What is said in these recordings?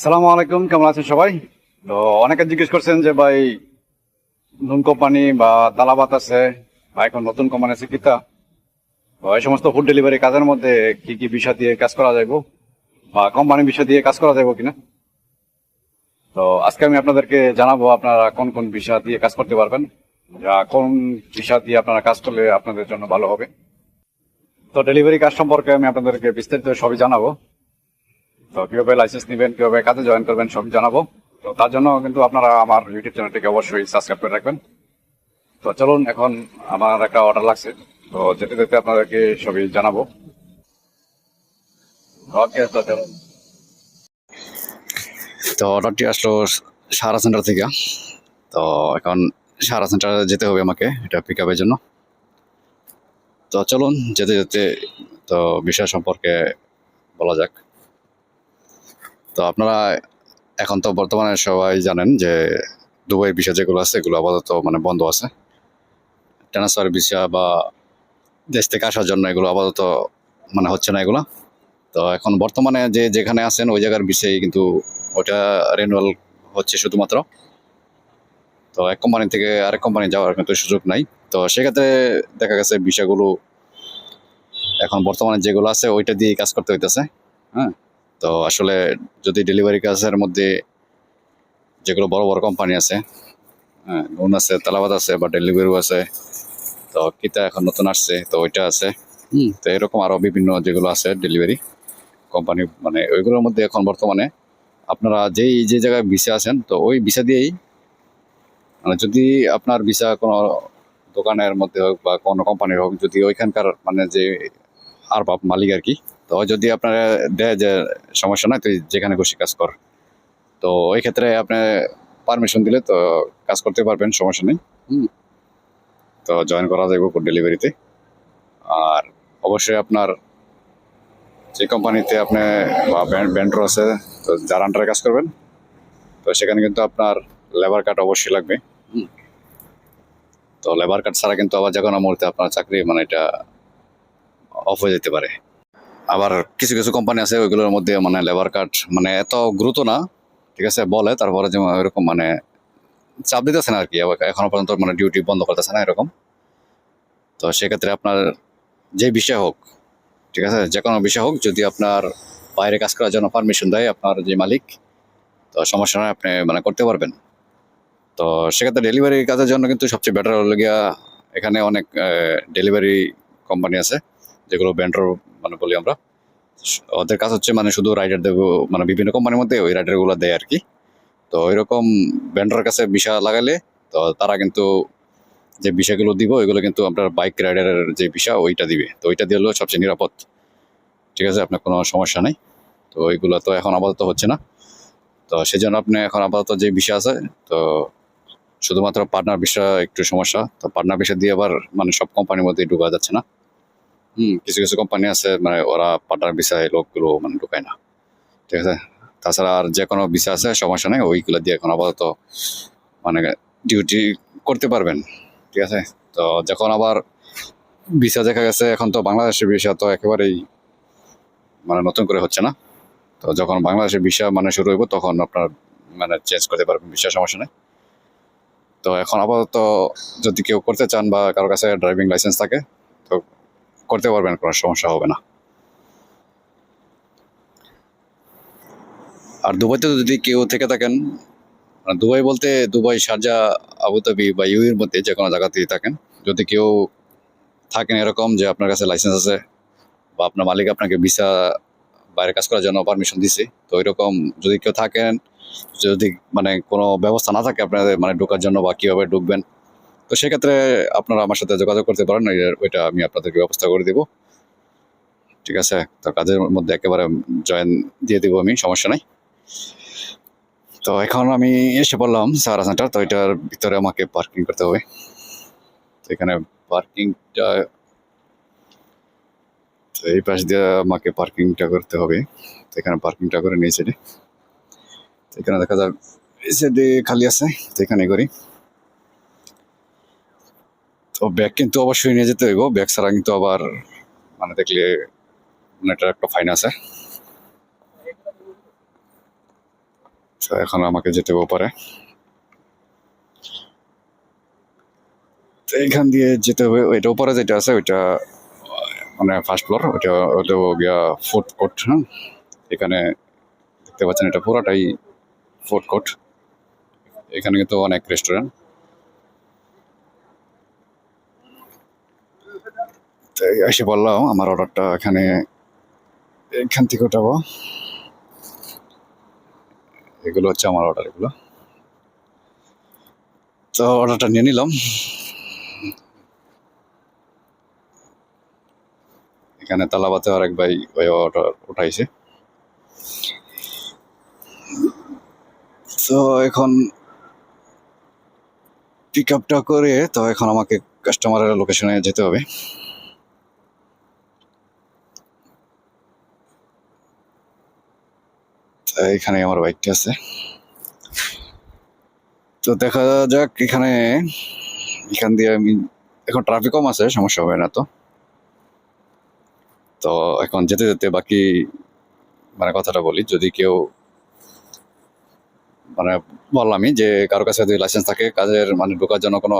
সালামু আলাইকুম, কেমন আছেন সবাই? তো অনেকে জিজ্ঞেস করছেন যে ভাই নুন কোম্পানি বা তালাবাত আছে, বা এখন নতুন কোম্পানি আছে কিতা এই সমস্ত ফুড ডেলিভারি কাজের মধ্যে কি কি বিষয় দিয়ে কাজ করা যাইব? বা কোম্পানি বিষয় দিয়ে কাজ করা যাইব কিনা? তো আজকে আমি আপনাদেরকে জানাব আপনারা কোন কোন বিষয় দিয়ে কাজ করতে পারবেন, যা কোন বিষয় দিয়ে আপনারা কাজ করলে আপনাদের জন্য ভালো হবে। তো ডেলিভারি কাজ সম্পর্কে আমি আপনাদেরকে বিস্তারিত সবই জানাব। তো কীভাবে লাইসেন্স নেবেন, কীভাবে কাজে জয়েন করবেন সব জানাব। তো তার জন্য কিন্তু আপনারা আমার ইউটিউব চ্যানেলটিকে অবশ্যই সাবস্ক্রাইব করে রাখবেন। তো চলুন, এখন আমার একটা অর্ডার লাগছে। তো যেতে যেতে আপনাদেরকে সবই জানাব। তো অর্ডারটি আসলো সারা সেন্টার থেকে। তো এখন সারা সেন্টারে যেতে হবে আমাকে এটা পিক আপের জন্য। তো চলুন, যেতে যেতে তো বিষয় সম্পর্কে বলা যাক। তো আপনারা এখন তো বর্তমানে সবাই জানেন যে দুবাই বিষয় যেগুলো আছে, এগুলো আপাতত মানে বন্ধ আছে। ট্রান্সফার ভিসা বা দেশ থেকে আসার জন্য এগুলো আপাতত মানে হচ্ছে না এগুলো। তো এখন বর্তমানে যে যেখানে আছেন, ওই জায়গার বিষয়ে কিন্তু ওটা রেনুয়াল হচ্ছে শুধুমাত্র। তো এক কোম্পানি থেকে আরেক কোম্পানি যাওয়ার কিন্তু সুযোগ নাই। তো সেক্ষেত্রে দেখা গেছে বিষয়গুলো এখন বর্তমানে যেগুলো আছে, ওইটা দিয়ে কাজ করতে হইতেছে। হ্যাঁ? তো আসলে যদি ডেলিভারি কাজের মধ্যে যেগুলো বড় বড় কোম্পানি আছে হ্যাঁ নুন আছে তালাবাদ আছে বা ডেলিভারিও আছে তো কিতা এখন নতুন আসছে তো ওইটা আছে। হুম। তো এরকম আরও বিভিন্ন যেগুলো আছে ডেলিভারি কোম্পানি মানে ওইগুলোর মধ্যে এখন বর্তমানে আপনারা যেই যে জায়গায় ভিসা আছেন তো ওই ভিসা দিয়েই মানে যদি আপনার ভিসা কোনো দোকানের মধ্যে হোক বা কোনো কোম্পানির হোক যদি ওইখানকার মানে যে আর বাপ মালিক আর কি তো যদি আপনার দেয় যে সমস্যা নাই তুই যেখানে খুশি কাজ কর। তো ওই ক্ষেত্রে আপনি পারমিশন দিলে তো কাজ করতে পারবেন সমস্যা নেই। তো জয়েন করা যাবে ফুড ডেলিভারিতে আর অবশ্যই আপনার যে কোম্পানিতে আপনি বা ব্যান্ডর আছে তো যার আন্ডারে কাজ করবেন তো সেখানে কিন্তু আপনার লেবার কার্ড অবশ্যই লাগবে। তো লেবার কার্ড ছাড়া কিন্তু আবার যে কোনো মুহূর্তে আপনার চাকরি মানে এটা অফ হয়ে যেতে পারে। আবার কিছু কিছু কোম্পানি আছে, ওইগুলোর মধ্যে মানে লেবার কার্ড মানে এত গুরুত্ব না, ঠিক আছে, বলে, তারপরে যে এরকম মানে চাপ দিতেছে না আর কি আবার এখনও পর্যন্ত মানে ডিউটি বন্ধ করতেছে না এরকম। তো সেক্ষেত্রে আপনার যে বিষয় হোক, ঠিক আছে, যে কোনো বিষয় হোক, যদি আপনার বাইরে কাজ করার জন্য পারমিশন দেয় আপনার যে মালিক, তো সমস্যা নয় আপনি মানে করতে পারবেন। তো সেক্ষেত্রে ডেলিভারি কাজের জন্য কিন্তু সবচেয়ে বেটার হলো গিয়া এখানে অনেক ডেলিভারি কোম্পানি আছে, যেগুলো ব্যান্ডর মানে বলি আমরা। ওদের কাজ হচ্ছে মানে শুধু রাইডার দেবো মানে বিভিন্ন কোম্পানির মধ্যে ওই রাইডারগুলো দেয় আর কি তো ওইরকম ব্যান্ডার কাছে বিষয় লাগালে, তো তারা কিন্তু যে বিষয়গুলো দিব, ওইগুলো কিন্তু আপনার বাইক রাইডারের যে বিষয় ওইটা দিবে। তো ওইটা হলো সবচেয়ে নিরাপদ। ঠিক আছে? আপনার কোনো সমস্যা নেই। তো ওইগুলো তো এখন আপাতত হচ্ছে না। তো সেই জন্য আপনি এখন আপাতত যে বিষয় আছে, তো শুধুমাত্র পার্টনার বিষয় একটু সমস্যা। তো পার্টনার বিষয় দিয়ে আবার মানে সব কোম্পানির মধ্যে ঢুকা যাচ্ছে না। হুম কিছু কিছু কোম্পানি আছে মানে ওরা পার্টনার বিষয় লোকগুলো মানে ঢুকায় না ঠিক আছে তাছাড়া আর যে কোনো বিষয় আছে সমস্যা নেই ওইগুলো দিয়ে এখন আপাতত মানে ডিউটি করতে পারবেন ঠিক আছে তো যখন আবার ভিসা দেখা গেছে এখন তো বাংলাদেশের ভিসা তো একেবারেই মানে নতুন করে হচ্ছে না তো যখন বাংলাদেশের ভিসা মানে শুরু হইব তখন আপনার মানে চেঞ্জ করতে পারবেন ভিসা সমস্যা নেই তো এখন আপাতত যদি কেউ করতে চান বা কারোর কাছে ড্রাইভিং লাইসেন্স থাকে করতে পারবেন, কোনো সমস্যা হবে না। আর দুবাইতে যদি কেউ থেকে থাকেন মানে দুবাই বলতে দুবাই, শারজা, আবুধাবি বা ইউএর মধ্যে যে কোনো জায়গাতেই থাকেন, যদি কেউ থাকেন এরকম যে আপনার কাছে লাইসেন্স আছে বা আপনার মালিক আপনাকে ভিসা বাইরে কাজ করার জন্য পারমিশন দিছে, তো এরকম যদি কেউ থাকেন, যদি মানে কোনো ব্যবস্থা না থাকে আপনাদের মানে ঢোকার জন্য বা কীভাবে ঢুকবেন তো সেক্ষেত্রে আপনারা আমার সাথে যোগাযোগ করতে পারেন ওইটা আমি আপনাদেরকে ব্যবস্থা করে দিব। ঠিক আছে? তো কাজের মধ্যে একেবারে জয়েন দিয়ে দিব আমি, সমস্যা নাই। তো এখন আমি এসে পড়লাম সারা সেন্টার, তো এটার ভিতরে আমাকে পার্কিং করতে হবে। তো এখানে পার্কিংটা, তো এই পাশ দিয়ে আমাকে পার্কিংটা করতে হবে। তো এখানে পার্কিংটা করে নিয়েছে। এখানে দেখা যায় খালি আছে, তো এখানে করি। তো ব্যাগ কিন্তু অবশ্যই নিয়ে যেতে হইব। ব্যাগ ছাড়া কিন্তু আবার মানে দেখলে এটার একটা ফাইন আছে। এখন আমাকে যেতে হবে ওপারে তো এইখান দিয়ে যেতে হবে ওইটা উপরে যেটা আছে, ওইটা মানে ফার্স্ট ফ্লোর ওইটা ওইটা গিয়া ফুড কোর্ট হ্যাঁ? এখানে দেখতে পাচ্ছেন এটা পুরাটাই ফুড কোর্ট এখানে কিন্তু অনেক রেস্টুরেন্ট এসে বললাম, আমার অর্ডারটা এখানে, এখান থেকে উঠাবো এগুলো হচ্ছে আমার অর্ডার এগুলো। তো অর্ডারটা নিয়ে নিলাম। এখানে তালাবাতে আরেক ভাই ওই অর্ডার উঠাইছে। তো এখন পিক আপটা করে, তো এখন আমাকে কাস্টমারের লোকেশনে যেতে হবে। এখানে আমার বাইকটা আছে। তো দেখা যাক এখানে, এখান দিয়ে আমি, এখন ট্রাফিক কম আছে, সমস্যা হবে না তো। তো এখন যেতে যেতে বাকি মানে কথাটা বলি, যদি কেউ মানে বললামই যে কারও কাছে যদি লাইসেন্স থাকে, কাজের মানে ঢোকার জন্য কোনো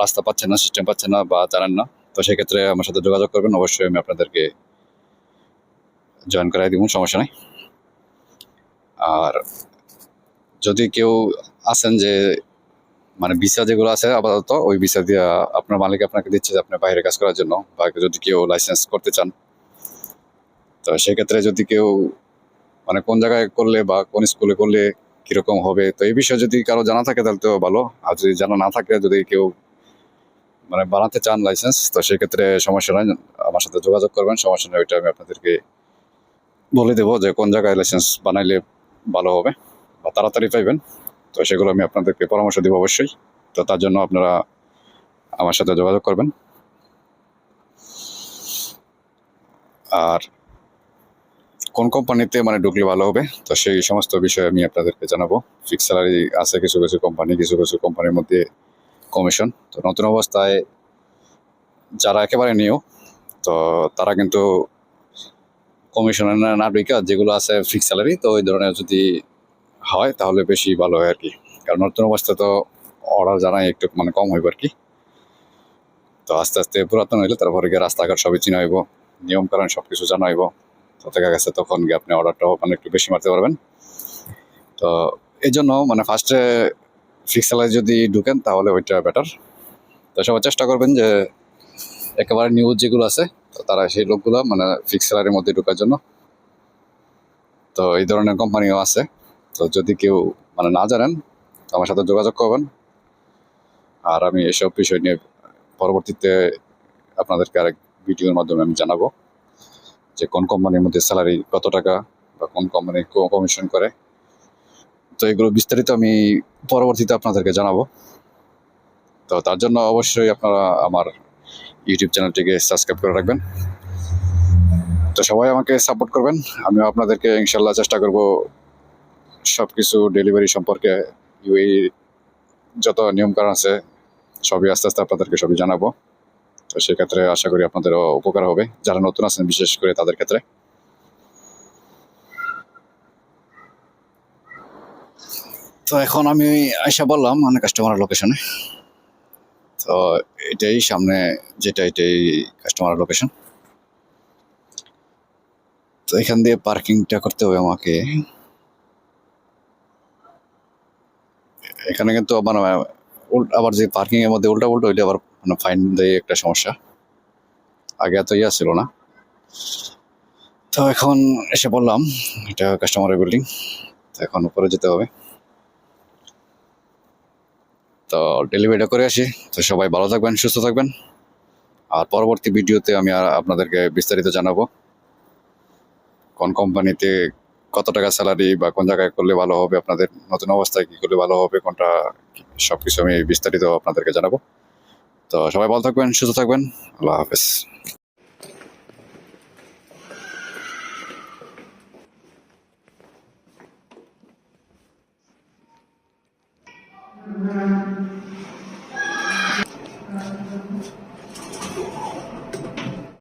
রাস্তা পাচ্ছেন না সিস্টেম পাচ্ছেন না বা জানেন না, তো সেক্ষেত্রে আমার সাথে যোগাযোগ করবেন, অবশ্যই আমি আপনাদেরকে জয়েন করাই দিব, সমস্যা নেই। আর যদি কেউ আছেন যে মানে ভিসা যেগুলো আছে আপাতত, ওই ভিসা দিয়ে আপনার মালিক আপনাকে দিচ্ছে যে আপনার বাইরে কাজ করার জন্য, বা যদি কেউ লাইসেন্স করতে চান। তো সেক্ষেত্রে যদি কেউ মানে কোন জায়গায় করলে বা কোন স্কুলে করলে কীরকম হবে, তো এই বিষয়ে যদি কারও জানা থাকে তাহলে তো ভালো। আর যদি জানা না থাকে, যদি কেউ মানে বানাতে চান লাইসেন্স তো সেক্ষেত্রে সমস্যা নয় আমার সাথে যোগাযোগ করবেন, সমস্যা নেই, ওইটা আমি আপনাদেরকে বলে দেবো যে কোন জায়গায় লাইসেন্স বানাইলে ভালো হবে বা তাড়াতাড়ি পাইবেন। তো সেগুলো আমি আপনাদেরকে পরামর্শ দেবো অবশ্যই। তো তার জন্য আপনারা আমার সাথে যোগাযোগ করবেন। আর কোন কোম্পানিতে মানে ঢুকলে ভালো হবে, তো সেই সমস্ত বিষয়ে আমি আপনাদেরকে জানাব। ফিক্স স্যালারি আছে কিছু কিছু কোম্পানি, কিছু কিছু কোম্পানির মধ্যে কমিশন তো নতুন অবস্থায় যারা একেবারে নিও তো তারা কিন্তু কমিশনে না যেগুলো আছে ফিক্স স্যালারি তো ওই ধরনের যদি হয়, তাহলে বেশি ভালো হয় আর কি। কারণ নতুন অবস্থা তো অর্ডার জানাই একটু মানে কম হইব আর কি। তো আস্তে আস্তে পুরাতন হইলে তারপরে গিয়ে রাস্তাঘাট সবই চিনা হইব নিয়ম কারণ সব কিছু জানা হইব। তো দেখা গেছে তখন গিয়ে আপনি অর্ডারটাও মানে একটু বেশি মারতে পারবেন। তো এই জন্য মানে ফার্স্টে ফিক্স স্যালারি যদি ঢুকেন, তাহলে ওইটা বেটার তো সবাই চেষ্টা করবেন যে একেবারে নিউজ যেগুলো আছে তারা সেই লোকগুলো মানে ফিক্স স্যালারির মধ্যে ঢোকার জন্য। তো এই ধরনের কোম্পানিও আছে। তো যদি কেউ মানে না জানেন আমার সাথে যোগাযোগ করবেন। আর আমি এসব বিষয় নিয়ে পরবর্তীতে আপনাদেরকে আরেক ভিডিওর মাধ্যমে আমি জানাব যে কোন কোম্পানির মধ্যে স্যালারি কত টাকা বা কোন কোম্পানি কমিশন করে। তো এগুলো বিস্তারিত আমি পরবর্তীতে আপনাদেরকে জানাব। তো তার জন্য অবশ্যই আপনারা আমার ইউটিউব চ্যানেলটিকে সাবস্ক্রাইব করে রাখবেন। তো সবাই আমাকে সাপোর্ট করবেন। আমিও আপনাদেরকে ইনশাল্লাহ চেষ্টা করব সব কিছু ডেলিভারি সম্পর্কে। ইউএই যত নিয়মকানুন আছে, সবই আস্তে আস্তে আপনাদেরকে সবই জানাব। তো সেক্ষেত্রে আশা করি আপনাদেরও উপকার হবে। যারা নতুন আছেন, বিশেষ করে তাদের ক্ষেত্রে। তো এখন আমি আইসা বললাম মানে কাস্টমার লোকেশনে তো এটাই সামনে যেটা এটাই কাস্টমার লোকেশন তো এখান দিয়ে পার্কিংটা করতে হবে আমাকে। এখানে কিন্তু মানে উল- আবার যে পার্কিং এর মধ্যে উল্টা উল্টো ওইটা আবার মানে ফাইন দেয় একটা সমস্যা। আগে এত ইয়া ছিল না। তো এখন এসে বললাম এটা কাস্টমারের বিল্ডিং তো এখন উপরে যেতে হবে। তো ডেলিভারিটা করে আসি। তো সবাই ভালো থাকবেন, সুস্থ থাকবেন। আর পরবর্তী ভিডিওতে আমি আর আপনাদেরকে বিস্তারিত জানাব। কোন কোম্পানিতে কত টাকা স্যালারি বা কোন জায়গায় করলে ভালো হবে, আপনাদের নতুন অবস্থায় কী করলে ভালো হবে, কোনটা সব কিছু আমি বিস্তারিত আপনাদেরকে জানাব। তো সবাই ভালো থাকবেন, সুস্থ থাকবেন। আল্লাহ হাফেজ। Amém.